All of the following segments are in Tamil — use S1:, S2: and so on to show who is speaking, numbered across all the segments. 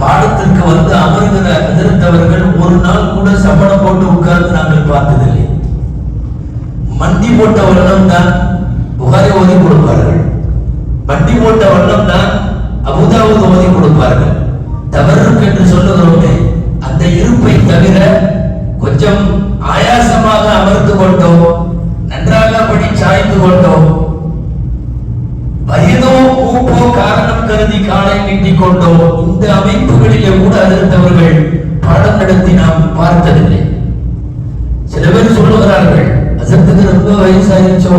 S1: பாடத்திற்கு வந்து அமர்கிற எதிர்த்தவர்கள் ஒரு நாள் கூட சம்பளம் போட்டு உட்கார்ந்து நாங்கள் பார்த்ததில்லை. மண்டி போட்ட வண்ணம் தான் புகாரை ஓதி கொடுப்பார்கள். மண்டி போட்ட வண்ணம் தான் அபுதாவுக்கு ஓதி கொடுப்பார்கள். தவறுக்கு என்று சொல்லுகிறோமே அந்த இருப்பை தவிர கொஞ்சம் ஆயாசமாக அமர்ந்து கொண்டோம் நன்றாக படி சாய்ந்து கொண்டோம். காரணம் காலை நீட்டிக் கொண்டோ இந்த அமைப்புகளிலே கூட அதிர்ந்தவர்கள் பாடம் நடத்தி நாம் பார்த்ததில்லை. சில பேர் சொல்லுகிறார்கள் அசத்துக்கு ரொம்ப வயசாயிருச்சோ?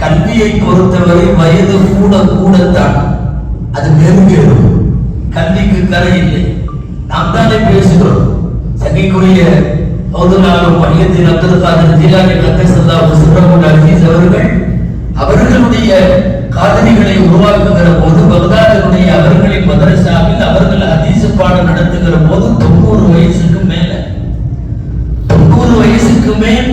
S1: கல்வியை பொறுத்தவரை வயது கூட கூடத்தான். அது மெருகேறும் கல்விக்கு கரை இல்லை. நாம் தானே பேசுகிறோம். சங்கைக்குரிய பௌதனாலும் மையத்தின் அப்துல் காதர் ஜிலானி கத்தசல்லா சிறமுல் அசீஸ் அவர்கள் அவர்களுடைய காதலிகளை உருவாக்குகிற போது பகதாதனுடைய அவர்களின் மதரசாவில் அவர்கள் அதிச பாடம் நடத்துகிற போது தொண்ணூறு வயசுக்கு மேல. தொண்ணூறு வயசுக்கு மேல்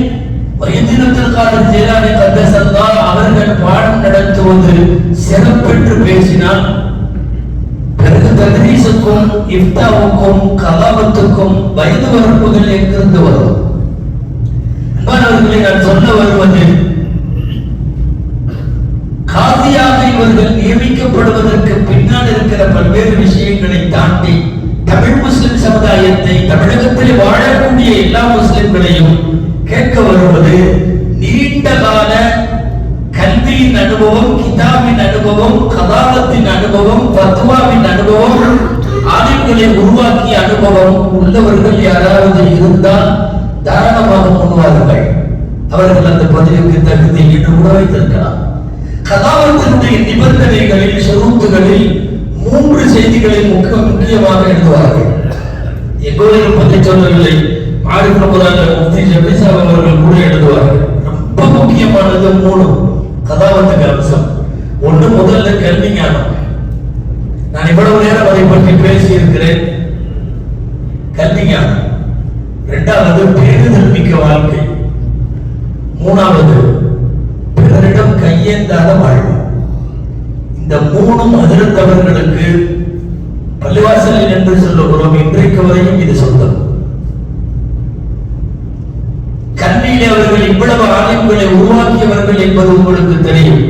S1: வயதினத்திற்கான ஜெயலானி கத்தசல்லா அவர்கள் பாடம் நடத்துவது சிறப்பென்று பேசினால் பிறகு தத்ரீசுக்கும் இப்தாவுக்கும் கலாபத்துக்கும் வயது வரம்புகள் எங்கிருந்து வரும்? நான் சொல்ல வருவது காதியாக இவர்கள் நியமிக்கப்படுவதற்கு பின்னால் இருக்கிற பல்வேறு விஷயங்களை தாண்டி தமிழ் முஸ்லிம் சமுதாயத்தை தமிழகத்தில் வாழக்கூடிய எல்லா முஸ்லிம்களையும் கேட்க வருவது நீண்ட கால கல்வியின் அனுபவம் கிதாபின் அனுபவம் கதாலத்தின் அனுபவம் பத்மாவின் அனுபவம் ஆலயங்களை உருவாக்கிய அனுபவம் உள்ளவர்கள் யாராவது இருந்தால் தாராளமாக முன்வார்கள் அவர்கள் அந்த பதிவுக்கு தகுதி என்று கூட வைத்திருக்கலாம். கதாவத்தினுடைய நிபந்தனைகளில் சொரூப்புகளில் மூன்று செய்திகளை முக்கிய முக்கியமாக எழுதுவார்கள். எங்கோரும் பற்றி சொல்லவில்லை மாறிப்புறாங்க முஃப்தி ஜபிசா அவர்கள் கூட எழுதுவார்கள். ரொம்ப முக்கியமானது மூணு கதாபாத்திர அம்சம். ஒன்று முதல்ல கல்வி ஞானம். நான் இவ்வளவு நேரம் அதை பற்றி பேசி இருக்கிறேன் கல்வி ஞானம். இரண்டாவது பேருதல் மிக்க வாழ்க்கை. மூணாவது கையேந்தாத வாழ்வு. இந்த மூணும் அதிர்ந்தவர்களுக்கு பள்ளிவாசலில் என்று சொல்லுகிறோம் இன்றைக்கு வரையும் இது சொந்தம். கல்வியிலே அவர்கள் இவ்வளவு ஆலயங்களை உருவாக்கியவர்கள் என்பது உங்களுக்கு தெரியும்.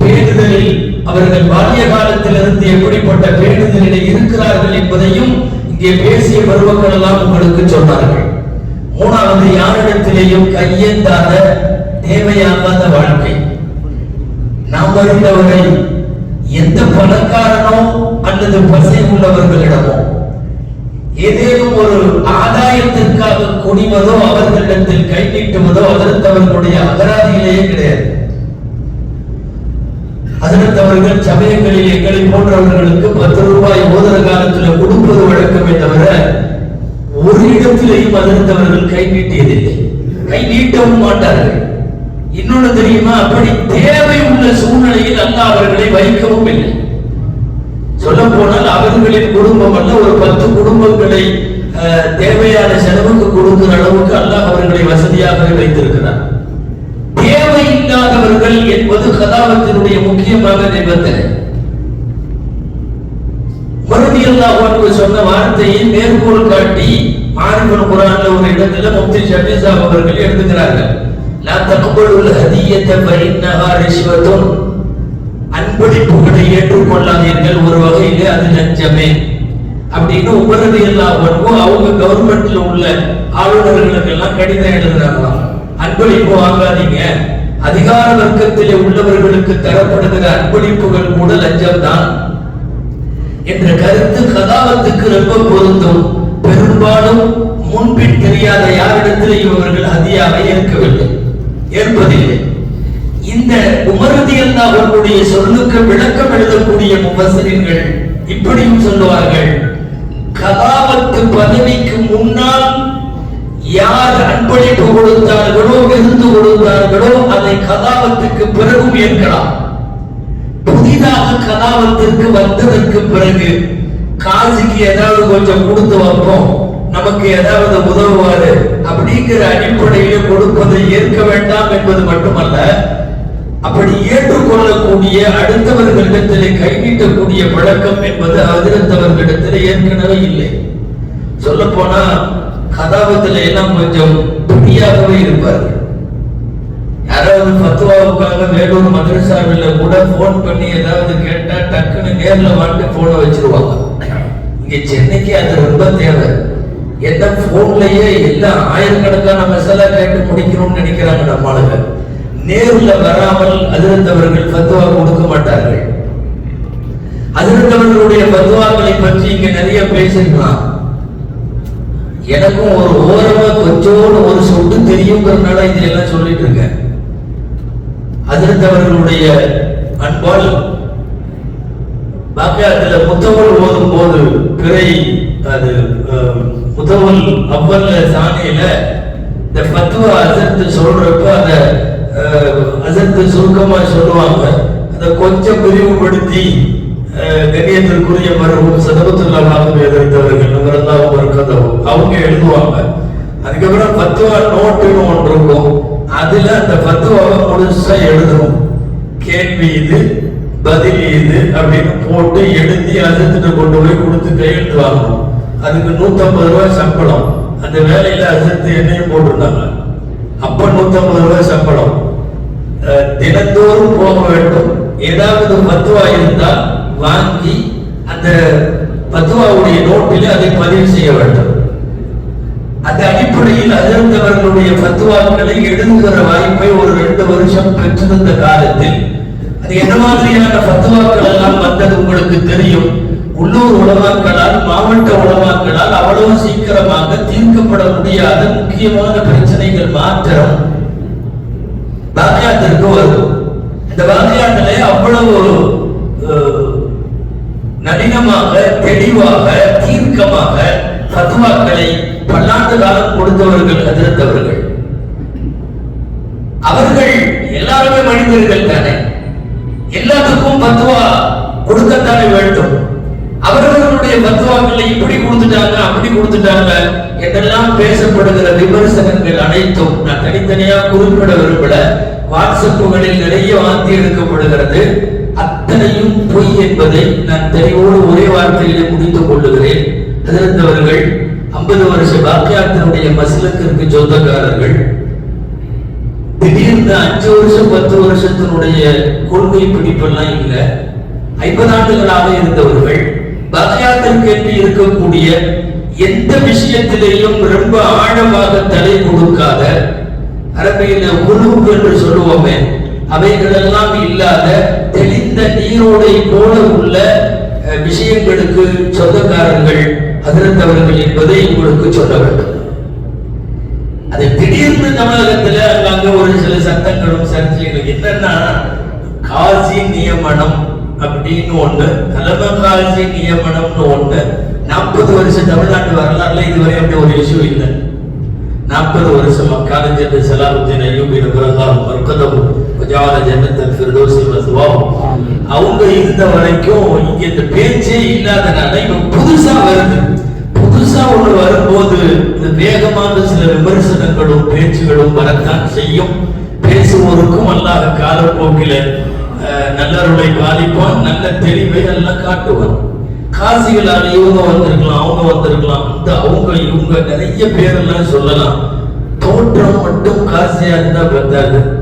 S1: பேருதலில் அவர்கள் பால்ய காலத்திலிருந்து எப்படிப்பட்ட பேருதலிலே இருக்கிறார்கள் என்பதையும் இங்கே பேசிய பருவங்கள் எல்லாம் உங்களுக்கு சொன்னார்கள். மூணாவது யாரிடத்திலேயும் கையேந்தாத தேவையாகாத வாழ்க்கை. நாம் அறிந்தவரை எந்த பணக்காரனோ அல்லது பசை உள்ளவர்களிடமோ ஏதேனும் ஒரு ஆதாயத்திற்காக குனிவதோ அவர்களிடத்தில் கை நீட்டுவதோ அதற்கு அவர்களுடைய அகராதியிலேயே கிடையாது. அதற்கு அவர்கள் சமயங்களில் எங்களை போன்றவர்களுக்கு பத்து ரூபாய் மோதிர காலத்தில் கொடுப்பது வழக்கமே தவிர ஒரு இடத்திலேயும் அதற்கு கை நீட்டியதில்லை கை நீட்டவும் மாட்டார்கள். இன்னொன்னு தெரியுமா? அப்படி தேவை உள்ள சூழ்நிலையில் அல்ல அவர்களை வைக்கவும் இல்லை. சொல்ல போனால் அவர்களின் குடும்பம் அல்ல ஒரு பத்து குடும்பங்களை அஹ், தேவையான செலவுக்கு கொடுக்கிற அளவுக்கு அல்லாஹ் அவர்களை வசதியாக வைத்திருக்கிறார். தேவை இல்லாதவர்கள் என்பது கதாபத்தினுடைய முக்கியமான நிபந்தனை. மருதி சொன்ன வார்த்தையை மேற்கோள் காட்டி மாரிபுல் குரான்ல ஒரு இடத்துல முப்தி ஷபீசா அவர்கள் எழுதுகிறார்கள். லா தக்பலுல் ஹதியத ஃபஇன்னஹா ரிஷ்வத்துன் அன்பளிப்புகளை ஏற்றுக்கொள்ளாதீர்கள் ஒரு வகையிலே அது லஞ்சமே. அப்படின்னு உமரது எல்லாருக்கும் அவங்க கவர்மெண்ட்ல உள்ள ஆளுநர்களுக்கு எல்லாம் கடிதம் எழுதுறாங்களாம் அன்பளிப்பு வாங்காதீங்க. அதிகார வர்க்கத்திலே உள்ளவர்களுக்கு தரப்படுகிற அன்பளிப்புகள் கூட லஞ்சம் தான் என்ற கருத்து கதாபத்துக்கு ரொம்ப பொருந்தும். பெரும்பாலும் முன்பின் தெரியாத யாரிடத்திலேயும் இவர்கள் அதிகாவை ஏற்கவில்லை ஏற்பதில்லை இந்த உமரதி அவர்களுடைய சொல்லுக்கு விளக்கம் எழுதக்கூடிய முபசரின்கள் இப்படியும் சொல்லுவார்கள். கதாபத்து பதவிக்கு முன்னால் யார் அன்பளிப்பு கொடுத்தார்களோ விருந்து கொடுத்தார்களோ அதை கதாபத்துக்கு பிறகும் ஏற்கலாம். புதிதாக கதாபத்திற்கு வந்ததற்கு பிறகு காசுக்கு ஏதாவது கொஞ்சம் கொடுத்து வைப்போம். நமக்கு ஏதாவது உதவுவாரு அப்படிங்கிற அடிப்படை கொடுப்பதை ஏற்க வேண்டாம் என்பது மட்டுமல்ல அப்படி ஏற்றுக்கொள்ளக்கூடிய அடுத்தவர்களிடத்திலே கைவிட்டக்கூடிய பழக்கம் என்பது அதிர்ந்தவர்களிடத்திலே ஏற்கனவே இல்லை. சொல்ல போனா கதாபத்துல எல்லாம் கொஞ்சம் பிடியாகவே இருப்பார்கள். யாராவது பத்துவாவுக்காக வேலூர் மதரசாவில் கூட போன் பண்ணி ஏதாவது கேட்டா டக்குன்னு நேர்ல வாட்டு போனை வச்சிருவாங்க. இங்க சென்னைக்கு அது ரொம்ப தேவை. என்ன போன்லயே எல்லாம் ஆயிரக்கணக்கான மசாலா கேட்டு முடிக்கணும்னு நினைக்கிறாங்க நம்ம ஆளுங்க. நேர்ல வராமல் அதிர்ந்தவர்கள் பத்துவா கொடுக்க மாட்டார்கள். அதிர்ந்தவர்களுடைய பத்துவாக்களை பற்றி இங்க நிறைய பேசிருக்கலாம் எனக்கும் ஒரு ஓரமா கொஞ்சோடு ஒரு சொட்டு தெரியுங்கிறதுனால இதெல்லாம் சொல்லிட்டு இருக்கேன். அதிர்ந்தவர்களுடைய அன்பால் பாக்கியத்துல முத்தவல் ஓதும் போது பிறை அது அஹ், முத்தவல் சாணியில இந்த பத்துவ அசத்து சொல்றப்ப அந்த அசத்து சுருக்கமா சொல்லுவாங்க. அதை கொஞ்சம் விரிவுபடுத்தி அஹ், கண்ணியத்திற்குரிய மருவும் சதபத்துல்லாஹு எதிர்த்தவர்கள் ஒரு மறுக்கதவும் அவங்க எழுதுவாங்க. அதுக்கப்புறம் பத்துவா நோட்டுன்னு ஒன்று இருக்கும். அதுல அந்த பத்துவாவை முழுசா எழுதுவோம் கேள்வி இது பதில் இது அப்படின்னு போட்டு எழுதி அசத்துட்டு கொண்டு போய் கொடுத்து கையெழுத்து வாங்கணும். அதுக்கு நூத்தம்பது ரூபாய் சம்பளம். அந்த வேலையில அசத்து என்னையும் போட்டிருந்தாங்க. அப்ப நூத்தம்பது ரூபாய் சம்பளம். அஹ், தினந்தோறும் போக வேண்டும். ஏதாவது பத்துவா இருந்தால் வாங்கி அந்த பத்துவாவுடைய நோட்டில் அதை பதிவு செய்ய வேண்டும். அந்த அடிப்படையில் அதிர்ந்தவர்களுடைய பத்துவாக்களை எழுதுகிற வாய்ப்பை ஒரு ரெண்டு வருஷம் பெற்றிருந்த காலத்தில் அது என்ன மாதிரியான பத்துவாக்கள் எல்லாம் வந்தது உங்களுக்கு தெரியும்? உள்ளூர் உலமாக்களால் மாவட்ட உலமாக்களால் அவ்வளவு சீக்கிரமாக தீர்க்கப்பட முடியாத முக்கியமான பிரச்சனைகள் மாத்திரம் பாக்கியாத்திற்கு வரும். இந்த பாக்கியாத்திலே அவ்வளவு அஹ், நளினமாக தெளிவாக தீர்க்கமாக பத்துவாக்களை பல்லாண்டு காலம் கொடுத்தவர்கள் அதிர்ந்தவர்கள் அவர்கள் எல்லாருமே மனிதர்கள் தானே. எல்லாத்துக்கும் பத்துவா கொடுக்கத்தானே வேண்டும். அவர்களுடைய பத்துவாக்களை இப்படி கொடுத்துட்டாங்க அப்படி கொடுத்துட்டாங்க என்றெல்லாம் பேசப்படுகிற விமர்சனங்கள் அனைத்தும் நான் தனித்தனியா குறிப்பிட விரும்பல. வாட்ஸ்அப்புகளில் நிறைய வாந்தி எடுக்கப்படுகிறது. அத்தனையும் பொய் என்பதை நான் தெளிவோடு ஒரே வார்த்தையிலே முடித்துக் கொள்ளுகிறேன். அதிர்ந்தவர்கள் ஐம்பது வருஷ பாக்கியாத்தினுடைய மசிலத்திற்கு சொந்தக்காரர்கள். திடீர்னு அஞ்சு வருஷம் பத்து வருஷத்தினுடைய கொள்கை பிடிப்பெல்லாம் இல்ல. ஐம்பது ஆண்டுகளாக இருந்தவர்கள். பாக்கியாத்திற்கு இருக்கக்கூடிய எந்த விஷயத்திலேயும் ரொம்ப ஆழமாக தலை கொடுக்காத அரபியில உருவு என்று சொல்லுவோமே அவைகளெல்லாம் இல்லாத தெளிந்த நீரோடை போல உள்ள அஹ், விஷயங்களுக்கு சொந்தக்காரர்கள் அதிர்ந்தவர்கள் என்பதை உங்களுக்கு சொல்ல வேண்டும். அது திடீர்னு தமிழகத்துல அங்க ஒரு சில சட்டங்களும் சர்ச்சைகளும் என்னன்னா காசி நியமனம் அப்படின்னு ஒண்ணு தலைமை காசி நியமனம்னு ஒண்ணு நாற்பது வருஷம் தமிழ்நாட்டு வரலாறுல இதுவரை அப்படி ஒரு இஷ்யூ இல்லை. நாற்பது வருஷமா காலஞ்சென்ற சலாமுத்தீன் ஐயூபி நபரல்லாம் வர்க்கதம் வஜால ஜன்னத்தல் ஃபிர்தௌஸில் மஸ்வாஹ் அவங்க இருந்த வரைக்கும் இங்க இந்த பேச்சே இல்லாதனால இவங்க புதுசா வருது. புதுசா ஒண்ணு வரும்போது இந்த வேகமான சில விமர்சனங்களும் பேச்சுகளும் வரத்தான் செய்யும். பேசுவோருக்கும் அல்லாத காலப்போக்கில நல்லருளை பாதிப்பான் நல்ல தெளிவை எல்லாம் காட்டுவான். காசிகளால் இவங்க வந்திருக்கலாம் அவங்க வந்திருக்கலாம். இந்த அவங்க இவங்க நிறைய பேரெல்லாம் சொல்லலாம். தோற்றம் மட்டும் காசியா இருந்தா பத்தாது.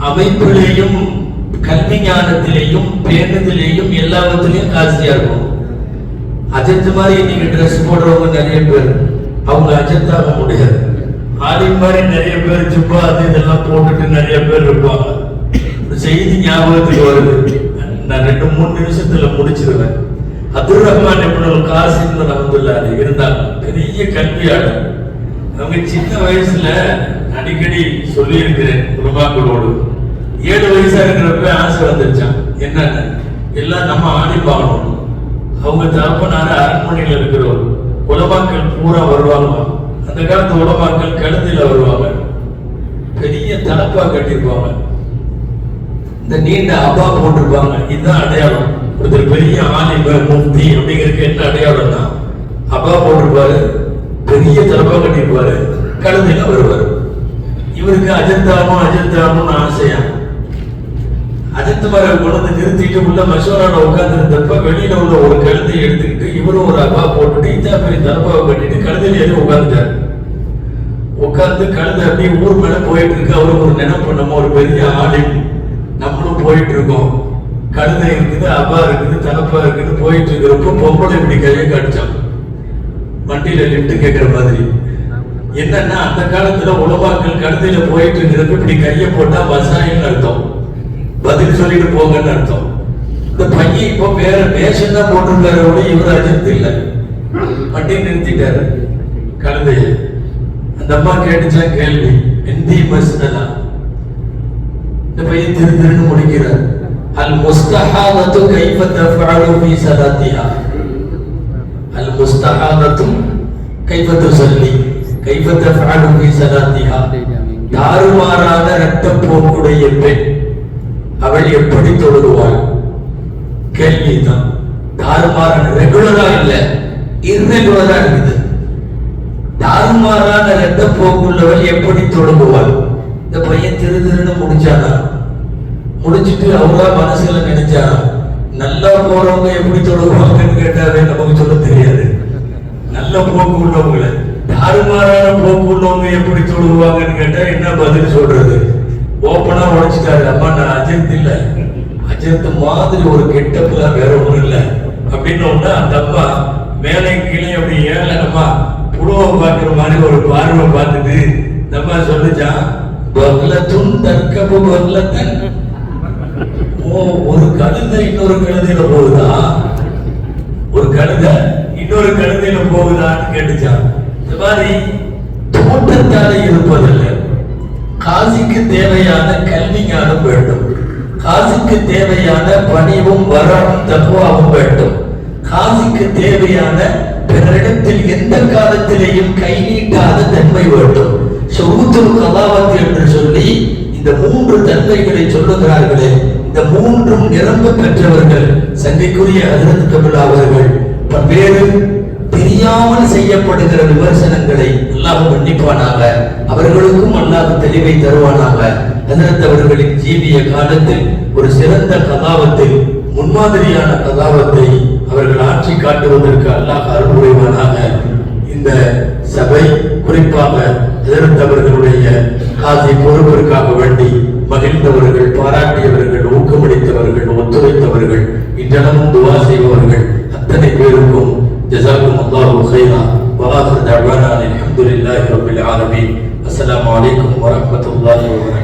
S1: அமைப்பிலேயும் கல்வி ஞானத்திலேயும் பேணுதலேயும் எல்லாவற்றிலையும் காசியா இருக்கும். அஜித் மாதிரி இன்னைக்கு ட்ரெஸ் போடுறவங்க நிறைய பேர். அவங்க அஜித்தாக முடியாது. ஆலிம் மாதிரி நிறைய பேர் ஜிப்பா அது இதெல்லாம் போட்டுட்டு நிறைய பேர் இருப்பாங்க. செய்தி ஞாபகத்துக்கு வருது. நான் ரெண்டு மூணு நிமிஷத்துல முடிச்சிருவேன். அப்துல் ரஹ்மான் எப்படி காசிம் ரஹமத்துல்லாஹி இருந்தாங்க பெரிய கல்வியாளர். அவங்க சின்ன வயசுல அடிக்கடி சொல்லியிருக்கிறேன் உலமாக்களோடு ஏழு வயசா இருக்கிறப்ப ஆசை வந்துருச்சான் என்னன்னு? எல்லாம் நம்ம ஆடிப்பாகணும் அவங்க தகப்பனார அரண்மனையில் இருக்கிறவர். உலமாக்கள் பூரா வருவாங்க. அந்த காலத்து உலமாக்கள் கழுத்தில் வருவாங்க. பெரிய தலப்பா கட்டியிருப்பாங்க. இந்த நீண்ட அபா போட்டிருப்பாங்க. இதுதான் அடையாளம். ஒருத்தர் பெரிய ஆலிம முஃப்தி அப்படிங்கிறதுக்கு என்ன அடையாளம்னா அப்பா போட்டிருப்பாரு பெரிய தலப்பா கட்டியிருப்பாரு கழுதையில வருவார். இவருக்கு அஜந்தாமும் அஜந்தாமும் ஆசையா? அஜித்மாரை கொண்டு குழந்தை நிறுத்திட்டு உள்ள மசோரால உட்கார்ந்து இருந்தப்ப வெளியில உள்ள ஒரு கழுதை எடுத்துக்கிட்டு இவரும் ஒரு அப்பா போட்டுட்டு இத்தா பெரிய தலப்பாவை கட்டிட்டு கழுதையில ஏறி உட்கார்ந்துட்டார். உட்கார்ந்து கழுதை அப்படியே ஊர் மேல போயிட்டு இருக்கு. அவருக்கு ஒரு நினைப்பு நம்ம ஒரு பெரிய ஆளு போயிட்டு இருக்கோம் கழுதை இருக்குது அப்பா இருக்குது தகப்பா இருக்குது போயிட்டு இருக்கிறப்போ பொம்பளை இப்படி கையை காட்டிச்சான் வண்டியில லிஃப்ட் கேட்கிற மாதிரி. என்னன்னா அந்த காலத்துல உழவாக்கள் கழுதையில போயிட்டு இருக்கிறப்ப இப்படி கையை போட்டா வசாயின்னு அர்த்தம். பதில் சொல்லிட்டு போங்கன்னு அர்த்தம். இந்த பையன் இப்போ வேற வேஷம் தான் போட்டிருந்தாரு ஒழிய இவர் அஜித் இல்லை. வண்டி நிறுத்திட்டாரு கழுதையை. அந்த அம்மா கேட்டுச்சா கேள்வி எந்தி பஸ் தான் இந்த பையன் திரு திருன்னு முடிக்கிறார். அல் முஸ்தஹாதத்து கைஃப தஃபஅலு ஃபீ ஸலாத்திஹா அல் முஸ்தஹாதத்தும் கைஃப துஸல்லி. கைஃப தஃபஅலு ஃபீ தாறுமாறாத தாறுமாறான இரத்தப்போக்குடைய பெண். அவள் எப்படி தொழுகுவாள் கேள்விதான் தாறுமாறான ரெகுலரா இல்ல. இர்ரெகுலரா இருக்குது. தாறுமாறான ரத்த போக்குள்ளவள் எப்படி தொடங்குவாள் இந்த பையன் திரு திருன்னு முடிச்சானா? முடிச்சிட்டு அவங்களா மனசுல நினைச்சானா? நல்லா போறவங்க எப்படி தொழுவாங்கன்னு கேட்டாவே நமக்கு சொல்ல தெரியாது. நல்ல போக்கு உள்ளவங்களை. தாறுமாறான போக்கு உள்ளவங்க எப்படி தொழுவாங்கன்னு கேட்டா என்ன பதில் சொல்றது? ஓப்பனா உடைச்சிட்டாரு. அம்மா நான் அஜித் இல்ல. அஜித் மாதிரி ஒரு கெட்டப்புல வேற ஒண்ணும் இல்ல. அப்படின்னு அந்த அம்மா மேலே கீழே அப்படி ஏழனமா புழுவ பாக்குற மாதிரி ஒரு பார்வை பார்த்துட்டு நம்ம சொல்லிச்சான் பக்லத்துன் தற்கபு பக்லத்தன் ஓ ஒரு கழுதை இன்னொரு கழுதையில போகுதா? ஒரு கழுதை இன்னொரு கழுதையில போகுதான்னு கேட்டுச்சான் இந்த மாதிரி தோட்டத்தால இருப்பதில்லை. காசிக்கு தேவையான கல்வி ஞானம் வேண்டும். காசிக்கு தேவையான பணிவும் வரவும் தத்துவாவும் வேண்டும். காசிக்கு தேவையான பிறரிடத்தில் எந்த காலத்திலேயும் கை நீட்டாத தன்மை வேண்டும். ஷவுத்துல் கலாவத் என்று சொல்லி இந்த மூன்று தன்மைகளை சொல்லுகிறார்களே இந்த மூன்றும் நிரம்ப பெற்றவர்கள் சங்கைக்குரிய ஹஜரத் கபிலா அவர்கள் பல்வேறு தெரியாமல் செய்யப்படுகிற விமர்சனங்களை அல்லாஹ் மன்னிப்பானாக அவர்களுக்கும் அல்லாஹ் தெளிவை தருவானாக. ஹஜரத் அவர்களின் ஜீவிய காலத்தில் ஒரு சிறந்த கதாவத்தில் முன்மாதிரியான கதாவத்தை அவர்கள் ஆட்சி காட்டுவதற்கு அல்லாஹ் அருள் புரிவானாக. இந்த சபை குறிப்பாக இழந்தவர்களுடைய காசை பொறுப்பிற்காக வேண்டி மகிழ்ந்தவர்கள் பாராட்டியவர்கள் ஊக்கமளித்தவர்கள் ஒத்துழைத்தவர்கள் இன்றளவும் துவா செய்பவர்கள் அத்தனை பேருக்கும் ஜசாக்கும் அல்லாஹு ஹைரா வலாசர் தர்வானா அலமதுல்லாஹி ரபில் ஆலமீன். அஸ்ஸலாமு அலைக்கும் வரஹ்மத்துல்லாஹி வபரகாத்துஹு